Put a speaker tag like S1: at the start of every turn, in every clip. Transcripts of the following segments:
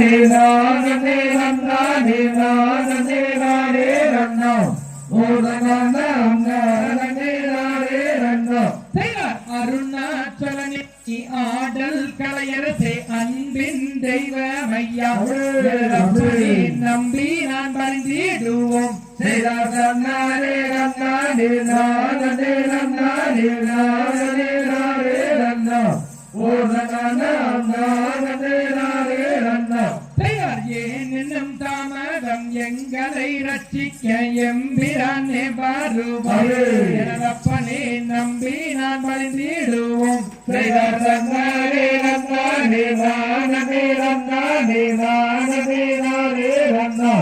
S1: நானே நானே நானே நானே நானே நன்னோ ஓதனே நானே நானே நன்னோ
S2: அருணாச்சலனி ஆடல் கலையரசே அன்பின் தெய்வமையா
S1: நம்பி.
S2: நான் பணிந்திடுவோம் எனதப்பனே நம்பி நான் பணிந்திடுவோம்
S1: நானே நானே நானே நானே நானே நானே நன்னோ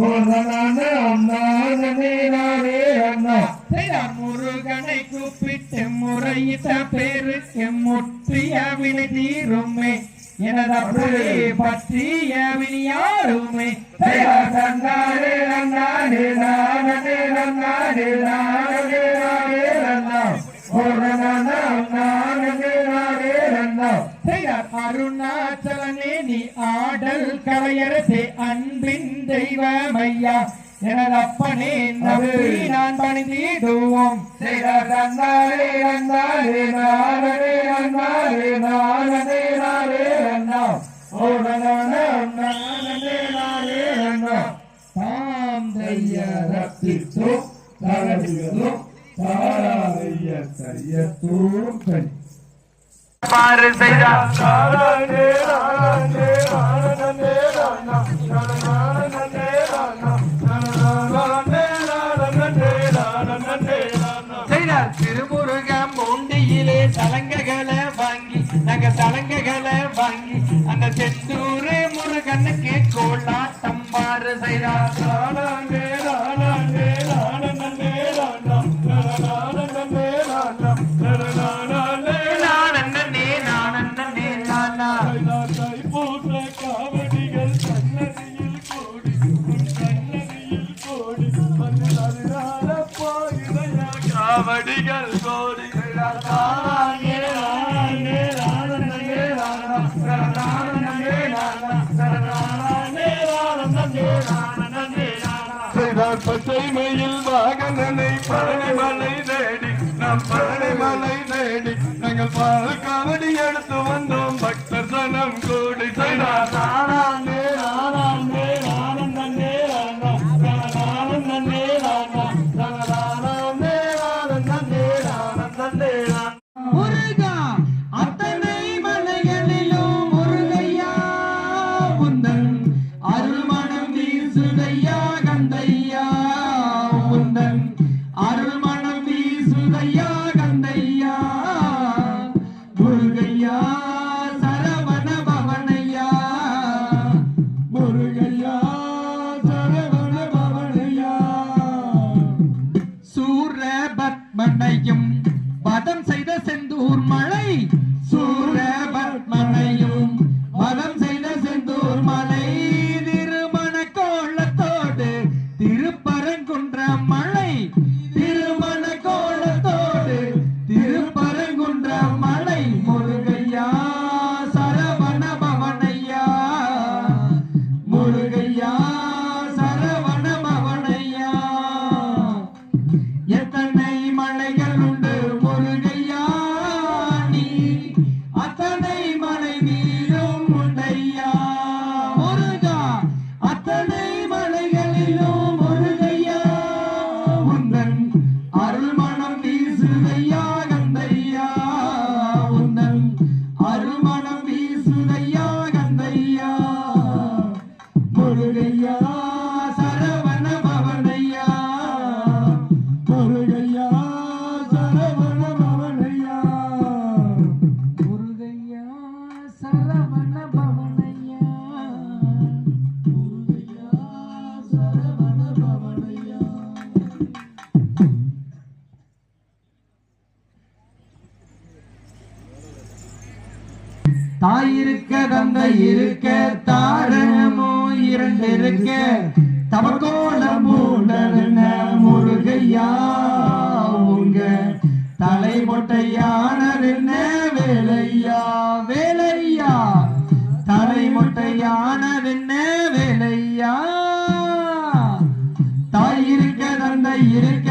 S1: ஓதனே நானே நானே நன்னோ
S2: முருகனை கூப்பிட்டு முறையிட்ட பேருக்கு முற்றிய வினை தீருமே. பற்றிய வினியாருமே பெயர்
S1: நானே நானே நானே நானே நானே நானே நன்னோ நானே நானே நன்னோ
S2: அருணாச்சலனே நீ ஆடல் கலையரசே அன்பின் தெய்வமையா எனதப்பனே நம்பி நான் பணிந்திடுவோம்
S1: நானே நானே நானே நானே நானே நானே ஓதனே நானே நானே நன்னோ தரவிகளும்
S2: பாரு செய்தார் திருமுருகம் உண்டியிலே சலங்கைகளை வாங்கி நாங்க சலங்கைகளை வாங்கி அந்த செந்தூரு முருகனுக்கு கோலாட்டம். பாரு நானா.
S3: காவடிகள் கோடி. செய்தார் பச்சைமையில் வாகனனை பழனிமலை நேடி நம் பழனிமலை நேடி நாங்கள் பால் காவடி எடுத்து வந்தோம். பக்தர் சனம் கூடி செய்தார் நானே நானே நானே நானே
S2: முருகா அத்தனை மலைகளிலும் சூரபத்மனையும் வதம் செய்த தாய் இருக்க தந்தை இருக்க தாரமோ இரண்டு இருக்க தவக்கோல மூடன முருகையா உங்க தலை மொட்டையானது என்ன வேலையா வேலையா? தலை மொட்டை என்ன வேலையா? தாய் இருக்க தந்தை இருக்க